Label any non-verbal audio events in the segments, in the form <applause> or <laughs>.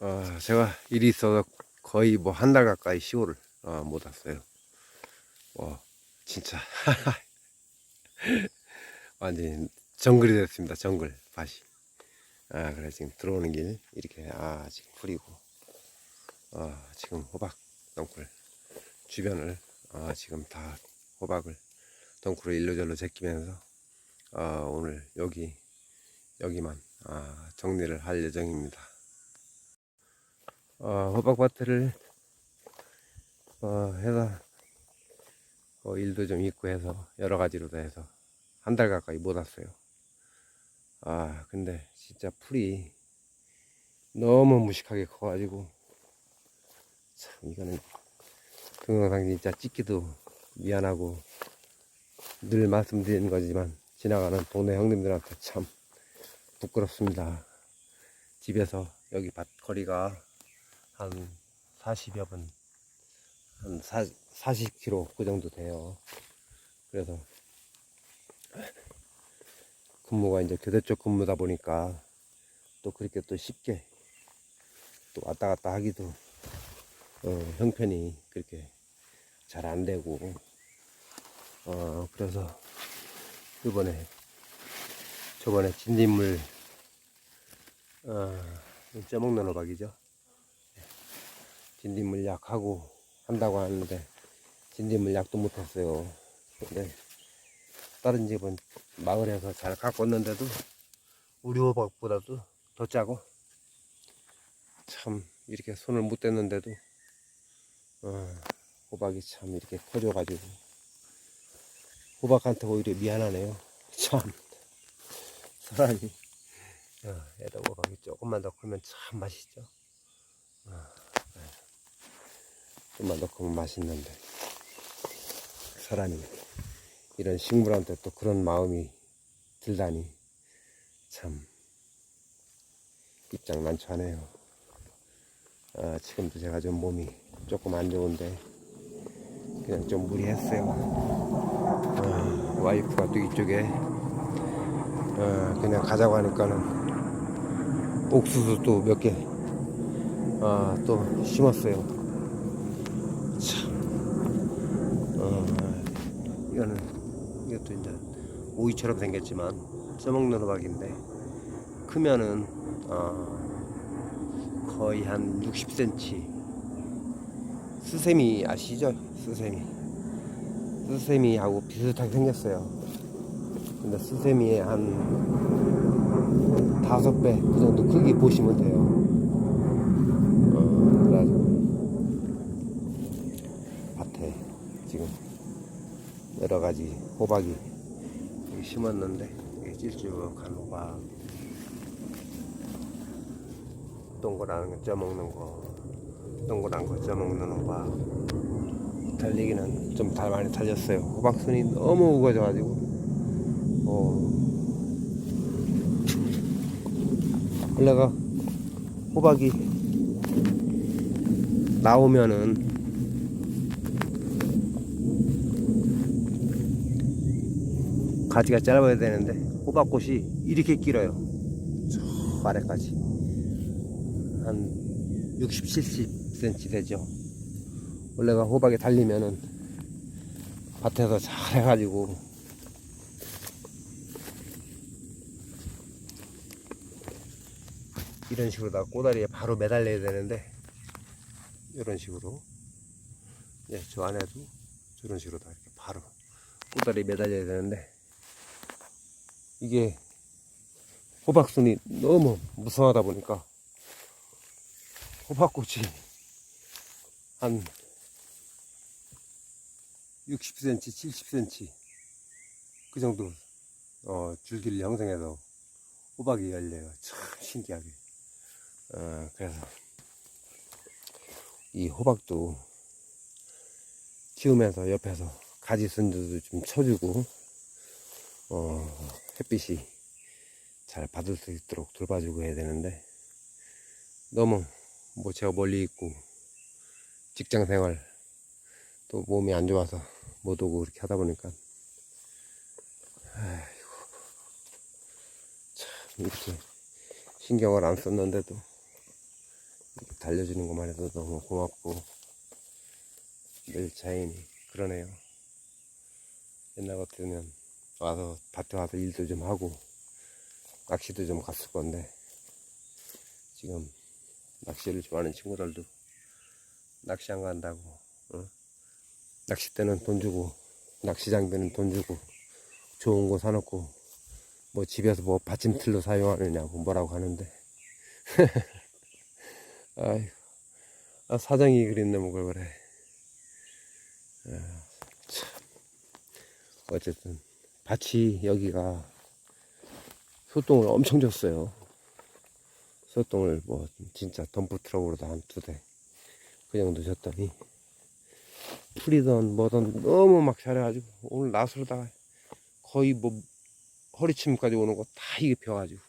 어, 제가 일이 있어서 거의 뭐 한 달 가까이 시골을 어, 못 왔어요. 뭐 진짜 <laughs> 완전히 정글이 됐습니다. 정글 밭이. 아 그래 지금 들어오는 길 이렇게 아 지금 풀이고 어, 지금 호박 덩굴 주변을 어, 지금 다 호박을 덩굴을 일로절로 제끼면서 어, 오늘 여기 여기만 아, 정리를 할 예정입니다. 어, 호박밭을 어, 해서 어, 일도 좀 있고 해서 여러 가지로도 해서 한 달 가까이 못 왔어요. 아 근데 진짜 풀이 너무 무식하게 커가지고 참 이거는 동영상 진짜 찍기도 미안하고 늘 말씀드리는 거지만 지나가는 동네 형님들한테 참 부끄럽습니다. 집에서 여기 밭 거리가 한 40여 분, 한 4, 40km 그 정도 돼요. 그래서 근무가 이제 교대 쪽 근무다 보니까 또 그렇게 또 쉽게 또 왔다 갔다 하기도 어, 형편이 그렇게 잘 안 되고 어, 그래서 이번에 저번에 진딧물 어, 쪄먹는 호박이죠. 진딧물 약 하고 한다고 하는데 진딧물 약도 못했어요. 근데 다른 집은 마을에서 잘 갖고 왔는데도 우리 호박보다도 더 짜고 참 이렇게 손을 못 댔는데도 어, 호박이 참 이렇게 커져가지고 호박한테 오히려 미안하네요. <laughs> 참 사람이 어, 애다 호박이 조금만 더 크면 참 맛있죠. 어, 네. 좀만 더 크면 맛있는데 사람이 이런 식물한테 또 그런 마음이 들다니 참 입장 난처하네요. 아, 지금도 제가 좀 몸이 조금 안 좋은데 그냥 좀 무리했어요. 어, 와이프가 또 이쪽에 어, 그냥 가자고 하니까는 옥수수 또 몇 개, 아, 또 심었어요. 참, 어, 이거는, 이것도 이제 오이처럼 생겼지만, 써먹는 호박인데, 크면은, 어, 거의 한 60cm. 수세미 아시죠? 수세미. 수세미하고 비슷하게 생겼어요. 근데 수세미의 한 다섯 배 그 정도 크기 보시면 돼요. 어, 그래가지고 밭에 지금 여러 가지 호박이 심었는데 찔쭉한 호박. 동그란 거 쪄먹는 거 동그란 거 쪄먹는 호박. 달리기는 좀 달 많이 달렸어요. 호박순이 너무 우거져 가지고. 어, 원래가. 호박이 나오면은 가지가 짧아야 되는데 호박꽃이 이렇게 길어요. 저 아래까지 한 60, 70cm 되죠. 원래가 호박이 달리면은 밭에서 잘 해가지고 이런 식으로 다 꼬다리에 바로 매달려야 되는데 이런 식으로 예, 저 안에도 저런 식으로 다 이렇게 바로 꼬다리에 매달려야 되는데 이게 호박순이 너무 무성하다 보니까 호박꽃이 한 60cm, 70cm 그 정도 어, 줄기를 형성해서 호박이 열려요. 참 신기하게. 어, 그래서 이 호박도 키우면서 옆에서 가지 순두도 좀 쳐주고 어, 햇빛이 잘 받을 수 있도록 돌봐주고 해야 되는데 너무 뭐 제가 멀리 있고 직장 생활 또 몸이 안 좋아서 못 오고 그렇게 하다 보니까 아이고 참 이렇게 신경을 안 썼는데도 달려주는 것만 해도 너무 고맙고 늘 자연이 그러네요. 옛날 같으면 와서 밭에 와서 일도 좀 하고 낚시도 좀 갔을 건데 지금 낚시를 좋아하는 친구들도 낚시 안 간다고 어? 낚싯대는 돈 주고 낚시 장비는 돈 주고 좋은 거 사놓고 뭐 집에서 뭐 받침틀로 사용하느냐고 뭐라고 하는데 <laughs> 아이고 아, 사장이 그랬네 뭘 그래 아, 참. 어쨌든 밭이 여기가 소똥을 엄청 줬어요 소똥을 뭐 진짜 덤프 트럭으로도 한 두 대그 정도 줬더니 풀이든 뭐든 너무 막 잘해가지고 오늘 나서다가 거의 뭐 허리춤까지 오는 거 다 이게 펴가지고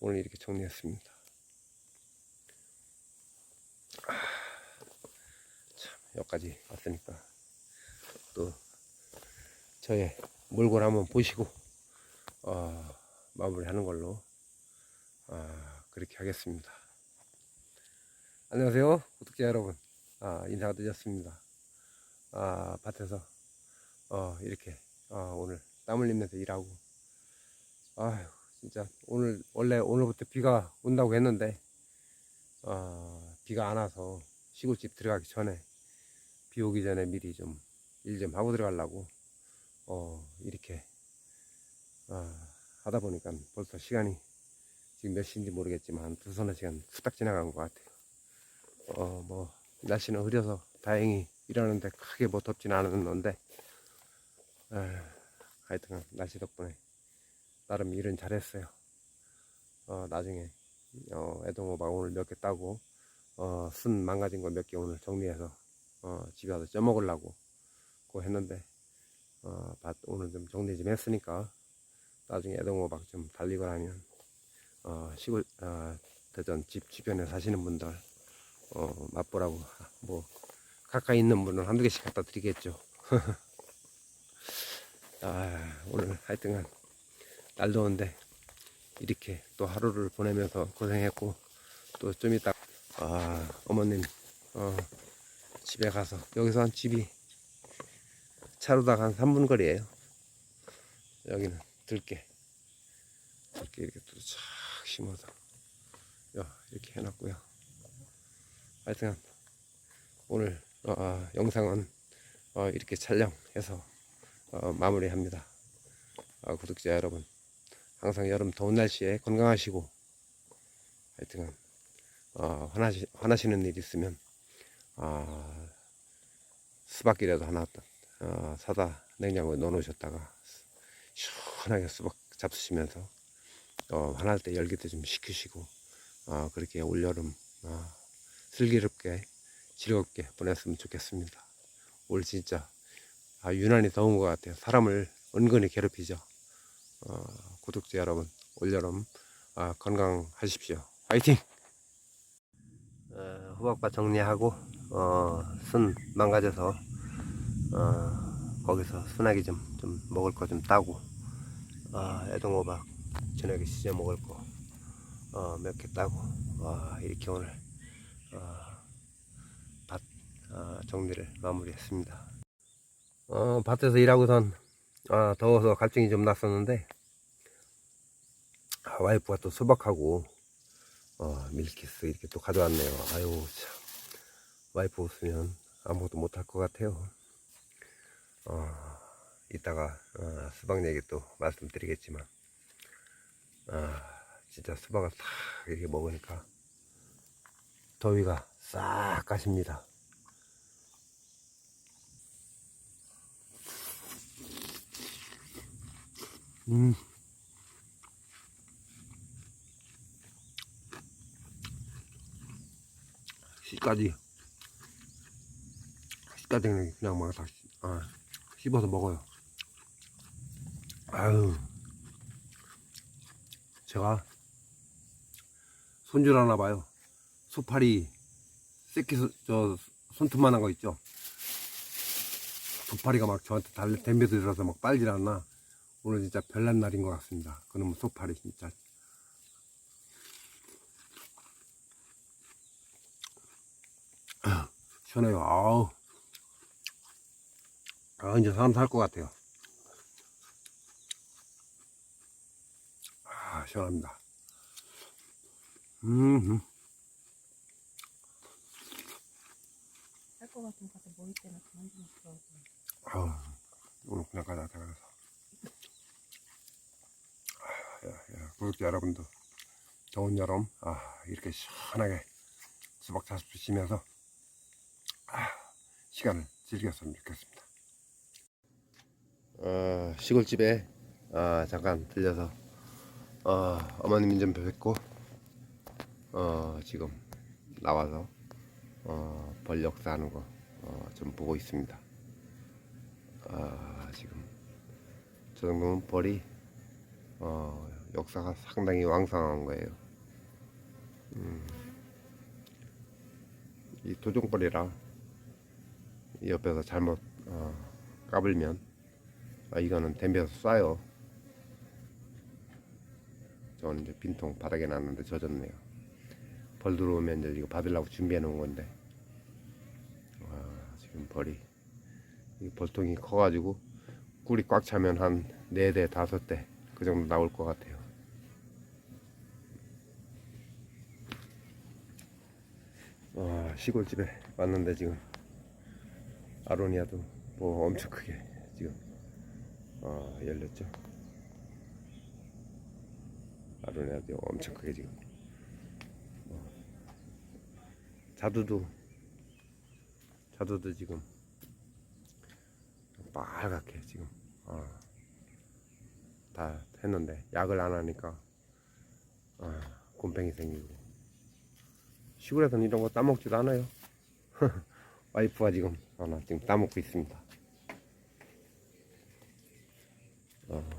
오늘 이렇게 정리했습니다. 아, 참 여기까지 왔으니까 또 저의 몰골 한번 보시고 어, 마무리하는 걸로 아, 그렇게 하겠습니다. 안녕하세요 구독자 여러분 아, 인사가 늦었습니다. 아, 밭에서 어, 이렇게 어, 오늘 땀 흘리면서 일하고 아휴 진짜 오늘 원래 오늘부터 비가 온다고 했는데 어, 비가 안 와서 시골집 들어가기 전에 비 오기 전에 미리 좀 일좀 하고 들어가려고 어, 이렇게 어, 하다 보니까 벌써 시간이 지금 몇 시인지 모르겠지만 한 두서너 시간 후딱 지나간 것 같아요. 어, 뭐 날씨는 흐려서 다행히 일하는데 크게 뭐 덥진 않았는데 에, 하여튼 날씨 덕분에 나름 일은 잘했어요. 어, 나중에 어, 애동호박 오늘 몇 개 따고 어, 순 망가진 거 몇 개 오늘 정리해서 어, 집에 와서 쪄먹으려고 고 했는데 어, 밭 오늘 좀 정리 좀 했으니까 나중에 애동호박 좀 달리고 나면 어, 시골 어, 대전 집 주변에 사시는 분들 어, 맛보라고 <laughs> 뭐 가까이 있는 분은 한두 개씩 갖다 드리겠죠. <laughs> 아, 오늘 하여튼간 날 더운데 이렇게 또 하루를 보내면서 고생했고 또 좀 이따 아, 어머님 어, 집에 가서 여기서 한 집이 차로다가 한 3분 거리에요. 여기는 들깨 들깨 이렇게 또쫙 심어서 야, 이렇게 해놨고요. 하여튼 오늘 어, 어, 영상은 어, 이렇게 촬영해서 어, 마무리합니다. 아, 구독자 여러분 항상 여름 더운 날씨에 건강하시고 하여튼 어, 화나시, 화나시는 일 있으면 아, 수박이라도 하나 어, 사다 냉장고에 넣어놓으셨다가 시원하게 수박 잡수시면서 어, 화날 때 열기도 좀 식히시고 어, 그렇게 올여름 어, 슬기롭게 즐겁게 보냈으면 좋겠습니다. 올 진짜 아, 유난히 더운 것 같아요. 사람을 은근히 괴롭히죠. 어, 구독자 여러분 올여름 아, 건강하십시오. 화이팅! 어, 호박밭 정리하고 어, 순 망가져서 어, 거기서 순하기 좀, 좀 먹을 거 좀 따고 어, 애동호박 저녁에 시져 먹을 거 어, 몇 개 따고 와, 이렇게 오늘 어, 밭 어, 정리를 마무리했습니다. 어, 밭에서 일하고선 아, 더워서 갈증이 좀 났었는데 아, 와이프가 또 수박하고 어, 밀키스 이렇게 또 가져왔네요. 아유 참 와이프 없으면 아무것도 못할 것 같아요. 어, 이따가 어, 수박 얘기 또 말씀드리겠지만 아, 진짜 수박을 딱 이렇게 먹으니까 더위가 싹 가십니다. 음. 씨까지 씨까지 그냥, 막 다, 아, 씹어서 먹어요. 아유, 제가 손질 하나 봐요. 소파리 새끼 소- 저 손톱만 한 거 있죠. 두 파리가 막 저한테 달려 덤벼 들어서 막 빨질 않나. 오늘 진짜 별난 날인 것 같습니다. 그놈 소파리 진짜. 시원해요. 아우. 아, 이제 사람 살 것 같아요. 아, 시원합니다. 음, 음. 할것 같으면 가서 모일 때는 그만 좀 들어오고. 아우, 오늘 그냥 가자, 가자. 아, 야, 야, 구독자 여러분도 더운 여름, 아, 이렇게 시원하게 수박 자수 드시면서, 아, 시간을 즐겼으면 좋겠습니다. 어, 시골집에, 아, 잠깐 들려서, 어, 어머님 좀 뵙고, 어, 지금 나와서, 어, 벌 역사하는 거, 어, 좀 보고 있습니다. 아, 지금 저 정도면 벌이 어, 역사가 상당히 왕성한 거예요. 음, 이 도종벌이라 이 옆에서 잘못 어, 까불면 아, 이거는 댐벼서 쏴요. 저는 이제 빈통 바닥에 놨는데 젖었네요. 벌 들어오면 이제 이거 받으려고 준비해 놓은 건데 아, 지금 벌이 이 벌통이 커가지고 꿀이 꽉 차면 한네대 다섯 대그 정도 나올 것 같아요. 와 시골집에 왔는데 지금 아로니아도 뭐 엄청 크게 어, 열렸죠. 아로니아도 엄청 크게 지금. 어, 자두도 자두도 지금 빨갛게 지금 어, 다 했는데 약을 안 하니까 어, 곰팡이 생기고. 시골에서는 이런 거 따먹지도 않아요. <laughs> 와이프가 지금 하나 지금 따먹고 있습니다 어,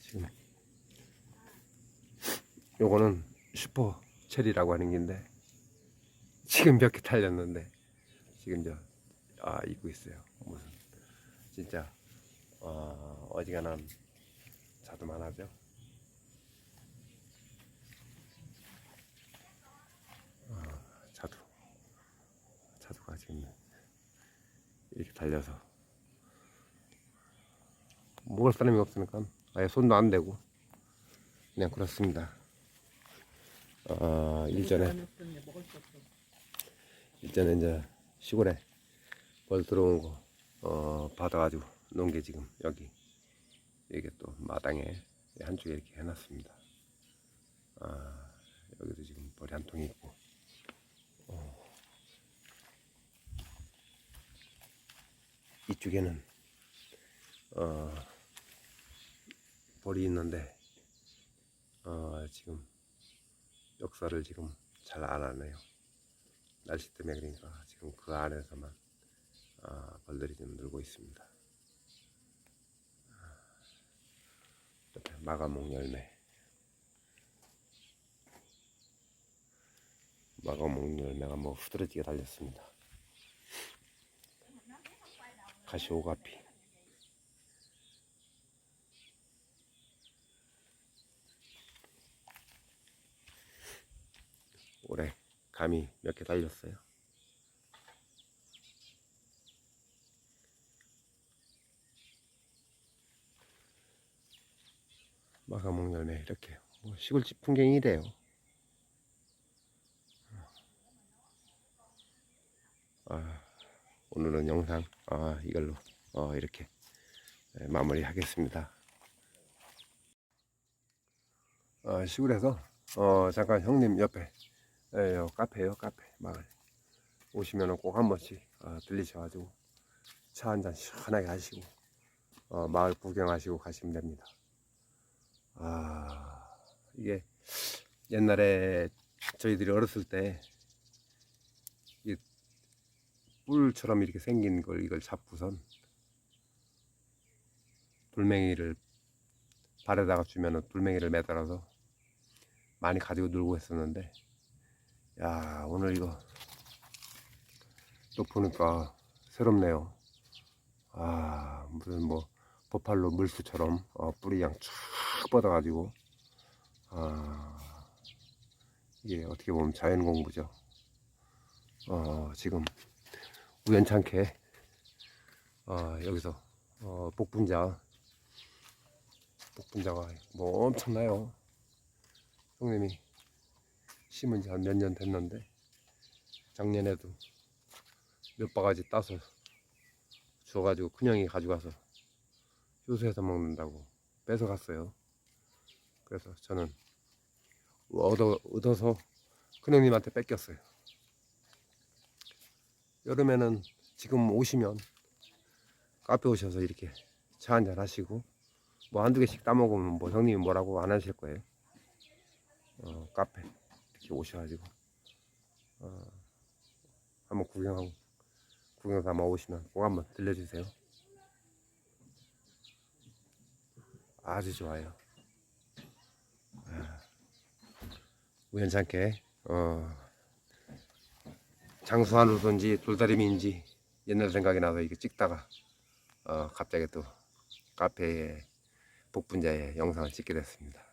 지금 요거는 슈퍼 체리라고 하는 긴데 지금 몇 개 탈렸는데 지금 저 아, 입고 있어요 무슨 진짜 어, 어지간한 자두만 하죠. 어, 자두 자두가 지금 이렇게 달려서 먹을 사람이 없으니까 아예 손도 안 대고 그냥 그렇습니다. 어, 일전에. 일전에 이제 시골에 벌 들어온 거 어, 받아가지고 놓은 게 지금 여기 이게 또 마당에 한쪽에 이렇게 해놨습니다. 아, 여기도 지금 벌이 한 통이 있고 어, 이쪽에는 어, 벌이 있는데 어, 지금 역사를 지금 잘 안 하네요. 날씨 때문에 그러니까 지금 그 안에서만 아, 벌들이 좀 늘고 있습니다. 마가목 열매. 마가목 열매가 뭐 후드러지게 달렸습니다. 가시오가피. 올해 감이 몇 개 달렸어요. 마가목 열매 이렇게 뭐 시골집 풍경이 이래요. 아, 오늘은 영상 아, 이걸로 어, 이렇게 네, 마무리하겠습니다. 아, 시골에서 어, 잠깐 형님 옆에 예, 요 카페요 카페 마을 오시면은 꼭한 번씩 어, 들리셔가지고 차 한 잔 시원하게 하시고 어, 마을 구경하시고 가시면 됩니다. 아 이게 옛날에 저희들이 어렸을 때이 뿔처럼 이렇게 생긴 걸 이걸 잡고선 돌멩이를 발에다가 주면은 돌멩이를 매달아서 많이 가지고 놀고 했었는데 야 오늘 이거 또 보니까 새롭네요 아 무슨 뭐 버팔로 물수처럼 어, 뿌리 그냥 쫙 뻗어가지고 아 이게 어떻게 보면 자연 공부죠 어, 지금 우연찮게 어, 여기서 어, 복분자 복분자가 뭐 엄청나요. 형님이 심은 지 한 몇 년 됐는데 작년에도 몇 바가지 따서 줘가지고 큰형이 가져가서 효소해서 먹는다고 뺏어갔어요. 그래서 저는 얻어, 얻어서 큰형님한테 뺏겼어요. 여름에는 지금 오시면 카페 오셔서 이렇게 차 한잔 하시고 뭐 한두 개씩 따먹으면 뭐 형님이 뭐라고 안 하실 거예요. 어, 카페 오셔가지고 어, 한번 구경하고 구경 삼아 오시면 꼭 한번 들려주세요. 아주 좋아요. 아, 우연찮게 어, 장수한우든지 돌다리미인지 옛날 생각이 나서 이거 찍다가 어, 갑자기 또 카페에 복분자에 영상을 찍게 됐습니다.